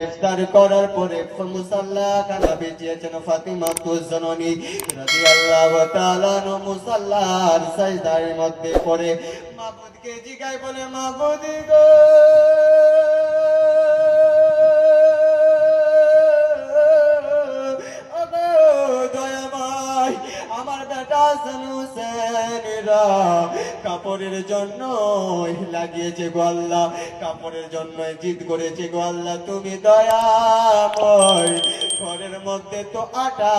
ইফতার করার পরে মুসাল্লা খানা বেঁচিয়েছেন ফাতিমা তুজননী রাদিয়াল্লাহু তাআলা নো মুসাল্লার সাজদার মধ্যে পড়ে, মাবুদকে জিগাই বলে, মাবুদ গো! হাসান কাপড়ের জন্য লাগিয়েছে গোয়াল্লা কাপড়ের জন্য জিদ করেছে গোয়াল্লা তুমি দয়াময়। ঘরের মধ্যে তো আটা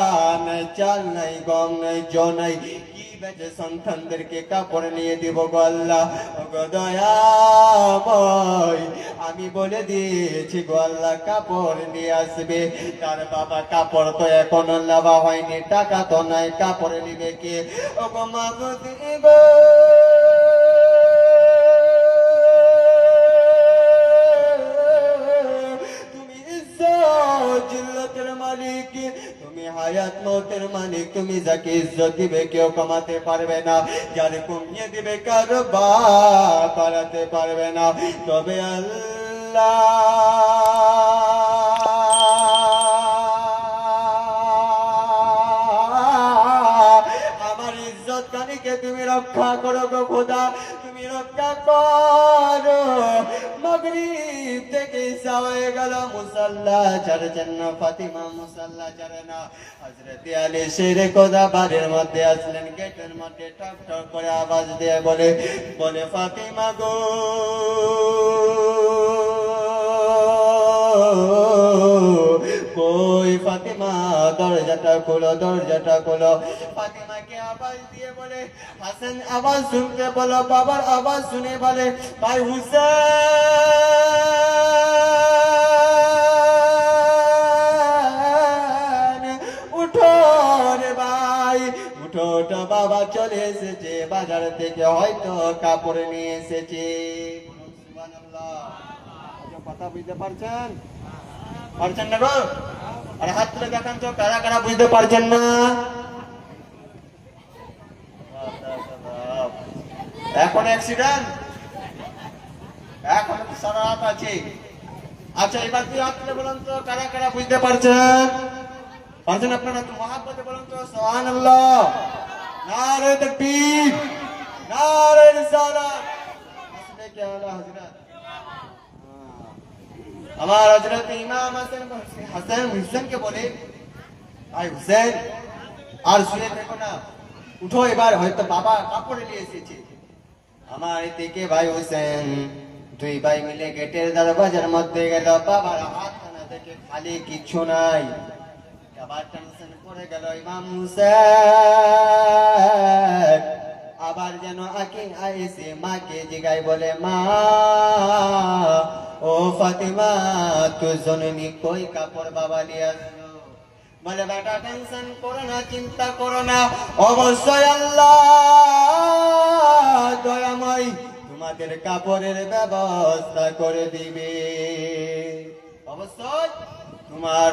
নাই, চাল নাই, গম নাই, জ নাই বেঁচে সন্তানদেরকে কাপড় নিয়ে দিব গো আল্লাহ। ও দয়াময়, আমি বলে দিয়েছি গো আল্লাহ, কাপড় নিয়ে আসবে। তার বাবা কাপড় তো এখনও লাভা হয়নি, টাকা তো নাই, কাপড় নিবে কে? ও তুমি ইজ্জত জিল্লতের মালিক। তুমি হায়াত মৌতের মালিক, তুমি যাকে ইজ্জত দিবে কেউ কমাতে পারবে না। যার কমিয়ে দিবে কারও বাড়াতে পারবে না। তবে আল্লাহ, আমার ইজ্জত কানিকে তুমি রক্ষা করো গো খোদা। তুমি রক্ষা করো। মগরিব থেকে হয়ে গেল মুসাল্লা। ছাড়ছেন না ফাতিমা মুসাল্লা ছাড়ে না। হজরত আলী শেরে খোদা বাড়ির মধ্যে আসলেন, গেটের মধ্যে টক টক করে আওয়াজ দিয়ে বলে বলে, ফাতিমা গো, কই ফাতিমা, দরজাটা খোলো দরজাটা খোলো। ফাতিমাকে আওয়াজ দিয়ে বলে, হাসান, আওয়াজ শুনতে বলো, বাবার আওয়াজ শুনে বলে, ভাই হুসেন থেকে হয়তো কাপড় নিয়ে এসেছে। আচ্ছা, কথা বুঝতে পারছেন? তো কারা বুঝতে পারছেন না? এখন অ্যাক্সিডেন্ট এখন আছে। আচ্ছা এবার তুই হাত তুলে বলুন তো কারা কারা বুঝতে পারছেন? পারছেন আপনারা তো বলুন তো সোহান আল্লাহ নারে হযরত আমার হজরত ইমাম বলে ভাই হুসেন, আর শুয়ে থেকো না। উঠো এবার, হয়তো বাবা কাপড়ে নিয়ে এসেছে। আমার দিকে ভাই হুসেন, দুই ভাই মিলে গেটের দরবাজার মধ্যে গেল। বাবার হাত খানা থেকে খালি কিছু নাই। আবার টেনশন পড়ে গেল ইমাম হুসেন। আইসে মাকে জিগাই বলে, মা, ও ফাতিমা, তুই জননী কই কাপড় বাবা নিয়ে আসলো? বলে, বেটা টেনশন করো না, চিন্তা করো না। অবশ্যই আল্লাহ দয়াময় তোমাদের কাপড়ের ব্যবস্থা করে দিবে। অবশ্যই তোমার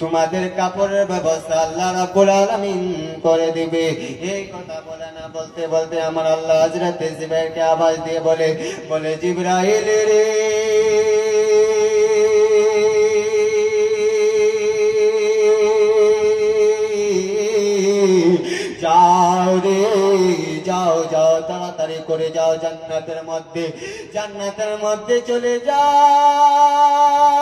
তোমাদের কাপড়ের ব্যবস্থা আল্লাহ রাব্বুল আলামিন করে দিবে। এই কথা বলে না, বলতে বলতে আমার আল্লাহ হযরত জিবরাইলকে আওয়াজ দিয়ে বলে বলে, জিবরাইল রে, যাও রে, যাও যাও, তাড়াতাড়ি করে যাও জান্নাতের মধ্যে জান্নাতের মধ্যে চলে যাও।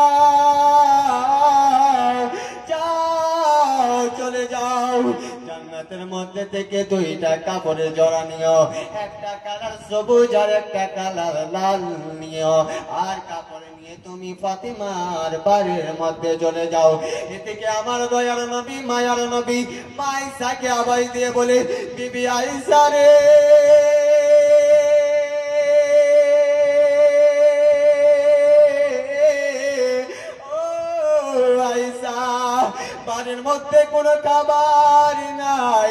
থেকে দুইটা কাপড়ের জড়া নিও। একটা কালার সবুজ আর একটা কালার লাল নিও। আর কাপড় নিয়ে তুমি ফাতিমার বাড়ির মধ্যে চলে যাও। এদিকে আমার দয়ার নবী, মায়ার নবী মাইসাকে আবাই দিয়ে বলে, বিবি আইসা রে। বাড়ির মধ্যে কোনো খাবার নাই।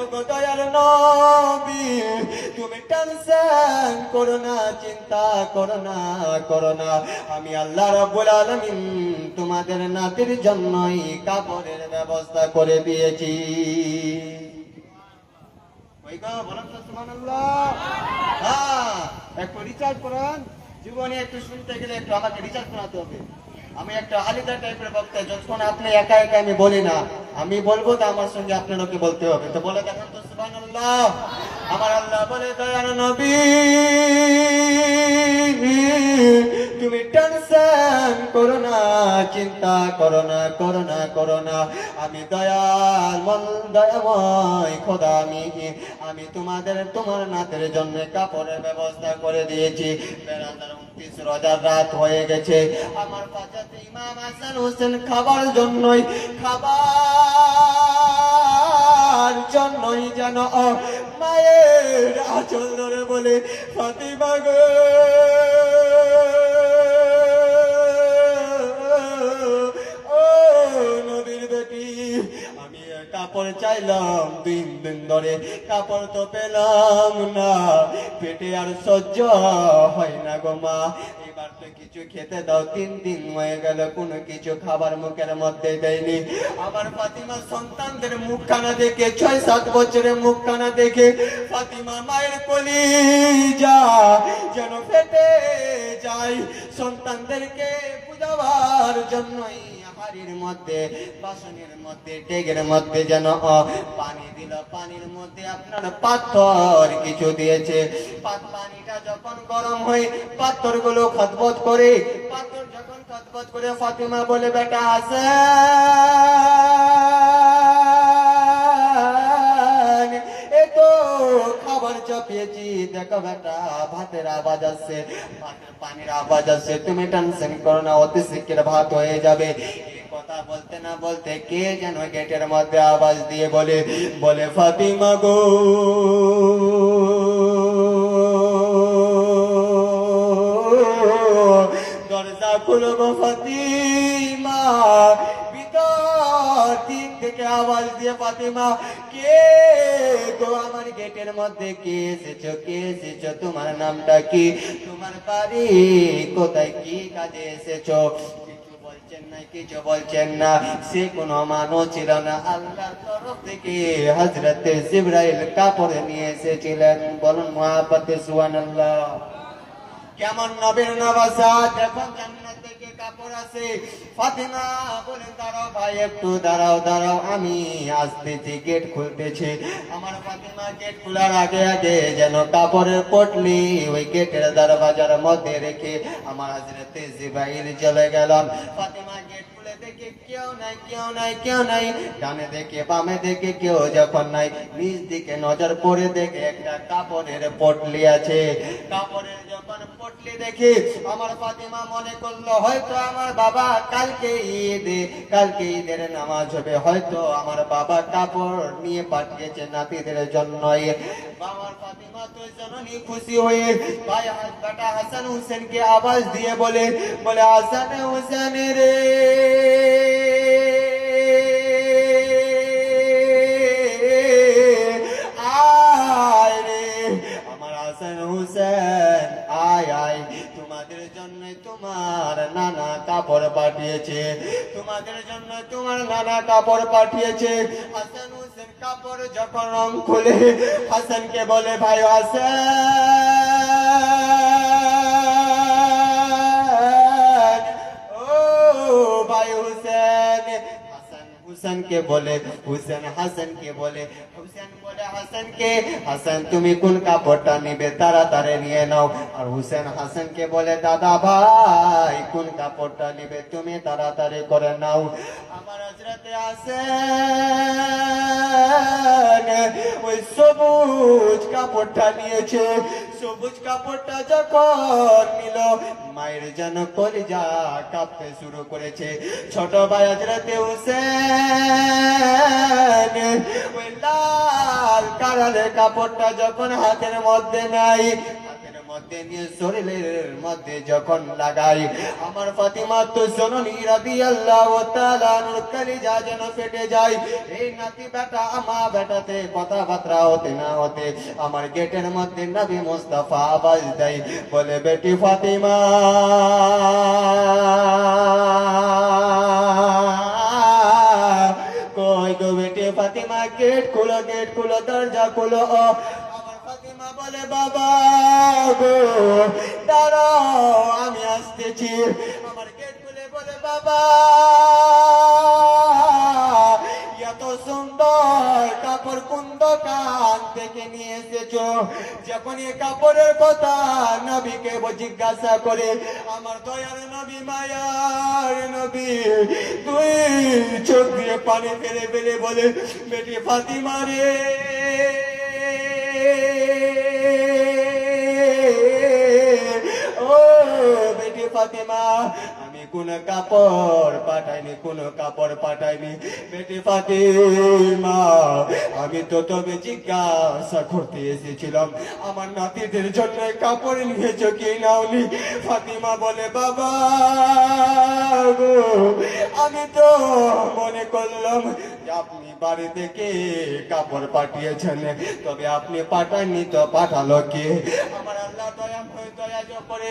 ওগো দয়ার নবী তুমি টেনশন করো না চিন্তা করো না করো না। আমি আল্লাহ রাব্বুল আলামিন তোমাদের নাতির জন্যই কাপড়ের ব্যবস্থা করে দিয়েছি। হ্যাঁ, একটু রিচার্জ করান। জীবনে একটু শুনতে গেলে একটু আমাকে রিচার্জ করাতে হবে। আমি একটা আলিদা টাইপের বক্তা যখন আপনি একা একা আমি বলি না, আমি বলব তো আমার সঙ্গে আপনাকে বলতে হবে। তো বলে দেখেন তো, সুবহানাল্লাহ। আমার আল্লাহ বলে দয়ার নবী তুমি টেনশন করো না চিন্তা করো না করো না করো না আমি দয়াল মন দয়াময় খোদা আমি। আমি তোমাদের, তোমার নাতের জন্য কাপড়ের ব্যবস্থা করে দিয়েছি। বেড়াদার উনত্রিশ রোজার রাত হয়ে গেছে। আমার পাচাতে ইমাম হাসান হোসেন খাবার জন্যই খাবার জন্যই যেন মায়ের আচল ধরে বলে, ফাতিমা গো। কাপড় চাইলাম, তিন দিন ধরে কাপড় তো পেলাম না। পেটে আর সহ্য হয় না গো মা। এবার তো কিছু খেতে দাও, তিন দিন হয়ে গেল, কোনো কিছু খাবার মুখের মধ্যে দেয়নি। আমার ফাতিমা সন্তানদের মুখখানা দেখে, ছয় সাত বছরের মুখখানা দেখে ফাতিমা মায়ের কলি যা যেন ফেটে যায়। সন্তানদেরকে বুঝাবার জন্যই হাড়ির মধ্যে, বাসনের মধ্যে, টেগের মধ্যে যেন পানি দিল। পানির মধ্যে আপনার পাথর কিছু দিয়েছে। পানিটা যখন গরম হয় পাথরগুলো খতবত করে, পাথর যখন খতবত করে ফাতিমা বলে, বেটা হাসান চাপিয়েছি। দেখো বেটা, ভাতের আওয়াজ আসছে পানির আওয়াজ আসছে। তুমি টেনশন করো না, অতি শিগগির ভাত হয়ে যাবে। বলতে না বলতে কে যেন গেটের মধ্যে আওয়াজ দিয়ে বলে বলে, ফাতিমা গো। দরজা খুলো ফাতিমা। ভিতর দিক থেকে আওয়াজ দিয়ে, ফাতিমা, কে গো গেটের মধ্যে কে এসেছ কে এসেছ, তোমার নামটা কি? তোমার বাড়ি কোথায়, কি কাজে এসেছ? কিছু বলছেন না সে ছিল না। আল্লাহর তরফ থেকে জিব্রাইল কাপড় নিয়ে এসেছিলেন। বলুন সুবহানাল্লাহ। কেমন নবীর জান্নাত আমি আসতেছি গেট খুলতেছি। আমার ফাতিমা গেট খোলার আগে আগে যেন কাপড়ের পটলি ওই গেটের দরবাজার মধ্যে রেখে আমার হাজরতে জিবাইল চলে গেলাম। ফাতিমা গেট ডানে দেখে বামে দেখে কেউ যখন নাই। নিচ দিকে নজর পড়ে দেখে একটা কাপড়ের পটলি আছে। কাপড়ের যখন পটলি দেখে আমার ফাতিমা মনে করল, হয়তো আমার বাবা কালকে ঈদ, কালকে ঈদের নামাজ হবে। হয়তো আমার বাবা কাপড় নিয়ে পাঠিয়েছে নাতিদের জন্য আমার ফাতিমা তো জননী খুশি হয়ে ভাই বেটা হাসান হোসেনকে আওয়াজ দিয়ে বলে বলে, হাসান হোসেন রে। তোমার নানা কাপড় পাঠিয়েছে। তোমাদের জন্য তোমার নানা কাপড় পাঠিয়েছে। হাসান হোসেন কাপড় যখন রং খুলে, হাসানকে বলে, ভাই হাসান হুসেনকে বলে, হুসেন হাসানকে বলে, হুসেন বলে, হাসানকে, হাসান তুমি কোন কাপড়টা নিবে? তাড়াতাড়ি নিয়ে নাও। আর হুসেন হাসানকে বলে, দাদা ভাই, কোন কাপড়টা নিবে? তুমি তাড়াতাড়ি করে নাও। আমার হজরতে আসেন ওই সবুজ কাপড়টা নিয়েছে। সবুজ কাপড়টা যখন নিল, মায়ের যেন করে যা কাঁপতে শুরু করেছে। ছোট ভাই আজ রাতে ওই লাল কাপড়টা যখন হাতের মধ্যে নাই মধ্যে নিয়ে শরীরের মধ্যে যখন লাগাই, আমার ফাতিমা তো জননী রাবি আল্লাহ কলিজা যেন ফেটে যায়। এই নাতি বেটা, আমা বেটাতে কথাবার্তা হতে না হতে আমার গেটের মধ্যে নবী মুস্তাফা আওয়াজ দেয়, বলে, বেটি ফাতিমা, কই গো বেটি ফাতিমা, গেট খুলো গেট খুলো, দরজা খুলো আমার বলে, বাবা গো, দাঁড়াও, আমি আসতেছি। আমার গেট খুলে বলে, বাবা, এত সুন্দর কাপড় কোন দোকান থেকে নিয়ে এসেছ? যখন এ কাপড়ের কথা নবীকে জিজ্ঞাসা করে, আমার দয়ার নবী, মায়ার নবী, তুই চোখ দিয়ে পানি ফেলে ফেলে বলে, বেটি ফাতিমা রে। বেটি ফাতিমা আমি কোন কাপড় পাঠাইনি, কোন কাপড় পাঠাইনি। বেটি ফাতিমা, আমি তো তবে জিজ্ঞাসা করতে এসেছিলাম, আমার নাতিদের জন্য কাপড় নিয়েছো কি নাওনি? ফাতিমা বলে, বাবা আমি তো মনে করলাম আপনি বাড়ি থেকে কাপড় পাঠিয়েছেন? তবে আপনি পাঠাননি তো পাঠালো কে? আমার আল্লাহ দয়া হয়ে দয়া করে।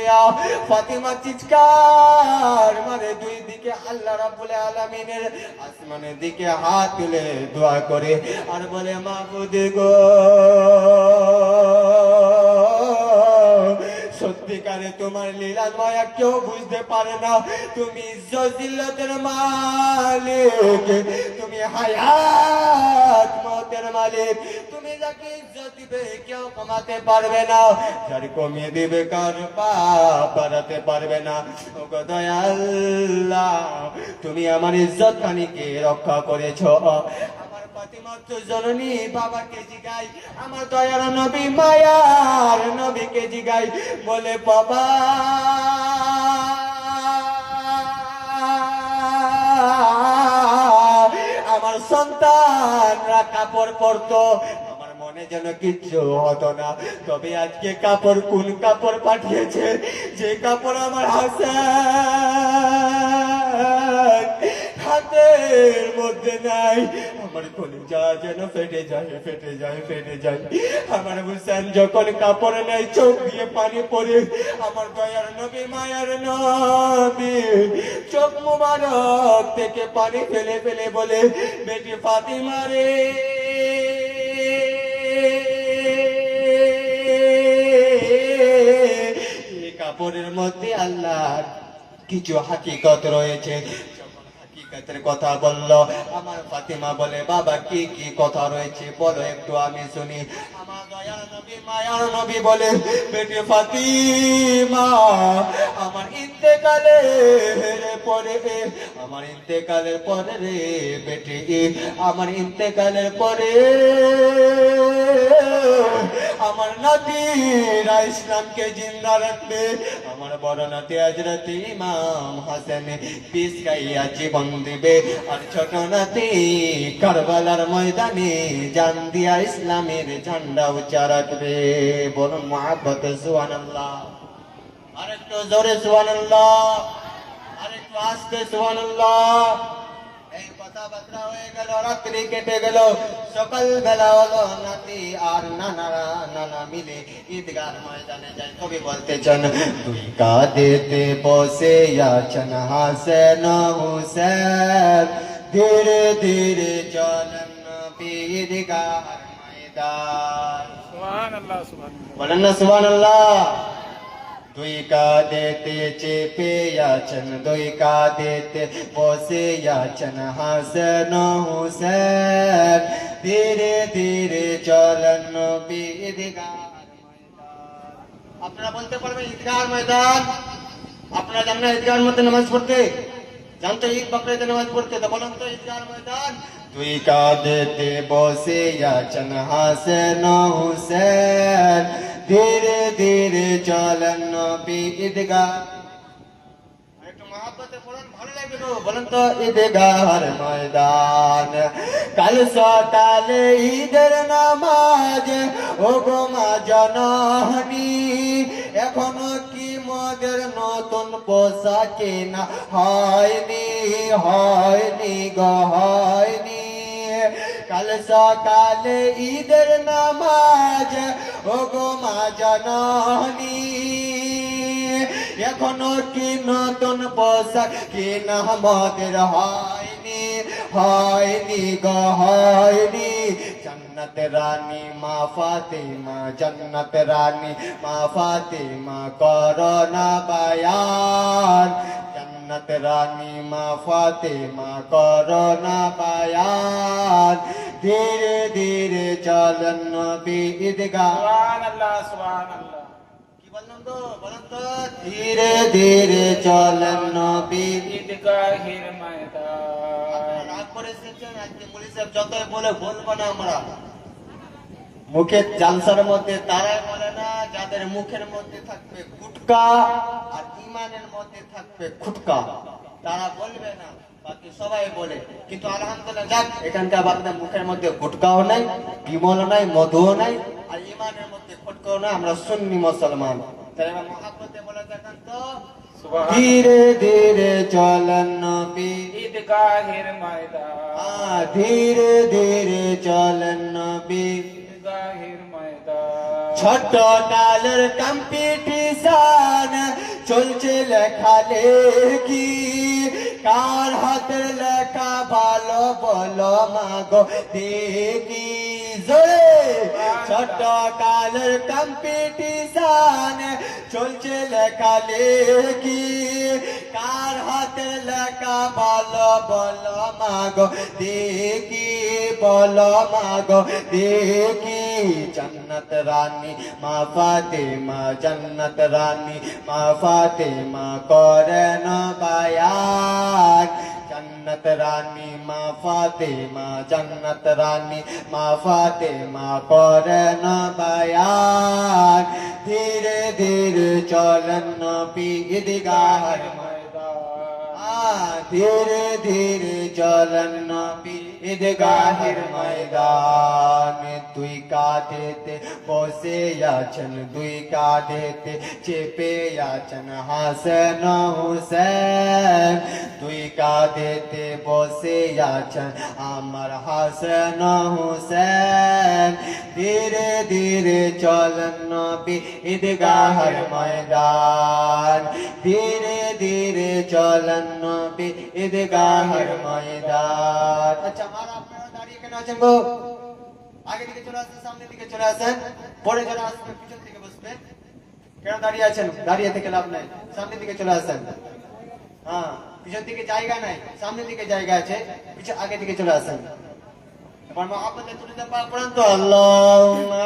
ফাতিমা চিৎকার মানে দুই দিকে আল্লাহ রাব্বুল আলামিনের আসমানের দিকে হাত তুলে দোয়া করে। আর বলে মাহবুদ গো। সত্যিকারে তোমার লীলা মায়া কেউ বুঝতে পারে না। তুমি ইজ্জতিল্লাতের মালিক, তুমি হায়াত মতের মালিক। তুমি যাকে ইজ্জত দিবে কেউ কমাতে পারবে না। যার কমিয়ে দিবে কার পাপ বাড়াতে পারবে না। ও দয়াল্লাহ, তুমি আমার ইজ্জত খানিকে রক্ষা করেছ। আমার দয়ার নবী, মায়ার নবীকে বলে বাবা। আমার সন্তানরা কাপড় পরতো আমার মনে যেন কিচ্ছু হতো না। তবে আজকে কাপড় কোন কাপড় পাঠিয়েছে? যে কাপড় আমার হাসান হাতের মধ্যে নাই। আমার কলিজা যেন ফেটে যায় ফেটে যায় ফেটে যায়। আমার হুসেন যখন কাপড় নেই চোখ দিয়ে পানি পড়ে, আমার দয়ার নবী, মায়ার নবী, চোখ মুবারক থেকে পানি ফেলে ফেলে বলে, বেটি ফাতিমা রে। কাপড়ের মধ্যে আল্লাহ কিছু হাকিকত রয়েছে। হাকিকতের কথা বলল। আমার ফাতিমা বলে, বাবা, কি কি কথা রয়েছে? বলো, একটু আমি শুনি। আমার ইন্তেকালের পরে, আমার ইন্তেকালের পরে রে বেটি, আমার ইন্তেকালের পরে, আমার নাতিরা ইসলামকে জিন্দা রাখবে। আমার বড় নাতি আজরাতে ইমাম হাসান, পিস গাইয়া জীবন দিবে আর ছোট কারবালার ময়দানে জান দিয়া ইসলামের ঝান্ডা উঁচা রাখবে। বলুন, মহাব্বত সুহান আরেকটু জোরে সুহান আরেকটু আস্তে সুহান সকাল বেলা হলো নাতি আর নানারা নানা মিলে ঈদগার ময়দানে যায় কবি বলতেছেন তুই কাঁদেতে বসে আছেন হাসেন হুসেন ধীরে ধীরে চলেন নবী ঈদগার ময়দান সুবহান আল্লাহ সুবহান বলেন না সুবহানাল্লাহ দুই কাঁদেতে চেপে আছেন দুই কাঁদেতে বসে আছেন হাসন হুসেন ধীরে ধীরে চলন নবী ঈদগার ময়দান। আপনারা বলতে পারবেন ঈদগার ময়দান আপনারা জানেন না ঈদগার মধ্যে নামাজ পড়তে জানতো ঈদ বকরিতে নামাজ পড়তে তো বলুন তো ঈদগার ময়দান তুই কাঁদেতে বসে আছেন হাসেন হুসেন ধীরে ধীরে চলেন নবী ঈদগাহ। একটু মহাব্বতে পড়ুন ভালো লাগবে গো বলুন তো ঈদগাহর ময়দান। কাল সকালে ঈদের নামাজ। ও গো মা জননী এখনও কি মদের নতুন পোশাক কেনা হয়নি হয়নি গো হয়নি। কাল সকালে ঈদের নামাজ ও গো মা জননী। এখনও কি নতুন পোশাক কিনা আমাদের হয়নি হয়নি গো, হয়নি। জন্নত রানী মা ফাতিমা, জন্নত রানী মা ফাতিমা, করোনা বায়ান। জন্নত রানী মা ফাতিমা করোনা বায়ান। ধীরে ধীরে চলন নবী ঈদগাহ। আল্লাহ সুবহান আল্লাহ কি বললাম তো? বলেন তো। ধীরে ধীরে চলেন নবী ঈদগাহের ময়দান। রাগ করে এসেছেন আজকে সাহেব যতই বলে বলব না আমরা। মুখের জালসার মধ্যে তারাই বলে না যাদের মুখের মধ্যে থাকবে গুটকা আর ইমানের মধ্যে থাকবে খুটকা। তারা বলবে না বাকি সবাই বলে। কিন্তু আলহামদুলিল্লাহ যাক এখানকার বাচ্চাদের মুখের মধ্যে গুটকাও নাই বিমলও নাই মধুও নাই আর ইমানের মধ্যে খুটকাও নাই আমরা সুন্নি মুসলমান। তাই আমরা মহাব্বতে বলে দেখেন তো ধীরে ধীরে চলেন নবী। ঈদগাহের ময়দান। ধীরে ধীরে চলেন নবী। ঈদগাহের ময়দান ছোট ডালের কম্পিটিশন চলছে লেখা লেখি কার হাতের লেখা ভালো বলো মাগো দেখি। জোরে! ছোট কালের কম্পিটিশন চলছে লেখা লেখি কার হাতের লেখা ভালো বলো মাগো দেখি। বলো মাগো দেখি। জন্নত রানী মা ফাতেমা জন্নত রানী মা ফাতেমা করেন বায়ান জন্নত রানী মা ফাতেমা জন্নত রানী মা ফাতেমা করেন বায়ান ধীরে ধীরে চলন নবী ঈদগাহর ময়দান ধীরে ধীরে চলন নবী ঈদগাহের ময়দান তুই কাঁদেতে বসে আছেন, দুই কাঁদেতে চেপে আছেন হাসন হুসেন। তুই কাঁদেতে বসে আছেন আমার হাসন হুসেন। ধীরে ধীরে চলন নবী ঈদগাহের ময়দান। ধীরে ধীরে চলন নবী ঈদগাহের ময়দান। আচ্ছা আমার আপনারা দাঁড়িয়ে কেন আছেন গো? আগে দিকে চলে আসেন, সামনের দিকে চলে আসেন, পরে যারা আসবে, পিছন দিকে বসবেন কেন দাঁড়িয়ে আছেন? দাঁড়িয়ে থেকে লাভ নাই। সামনের দিকে চলে আসেন। হ্যাঁ পিছন দিকে জায়গা নাই, সামনের দিকে জায়গা আছে, পিছন আগে দিকে চলে আসেন। এবার মা আপনাদের তুলে দেন পা পড়ান তো আল্লাহুম্মা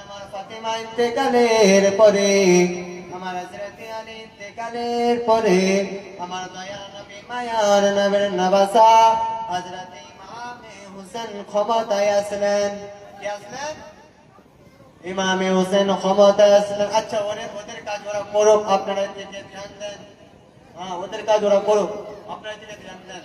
আমার ফাতেমা আলী ইন্তেকালের পরে, আমার দয়া নবী নবাসা হযরতে ইমাম হোসেন ক্ষমতায় আসলেন। কি আসলেন? ইমামে হোসেন ক্ষমতা আচ্ছা ওরে ওদের কাজ ওরা করুক আপনারা এদিকে ধ্যান দেন। হ্যাঁ ওদের কাজ ওরা করুক আপনারা এদিকে ধ্যান দেন।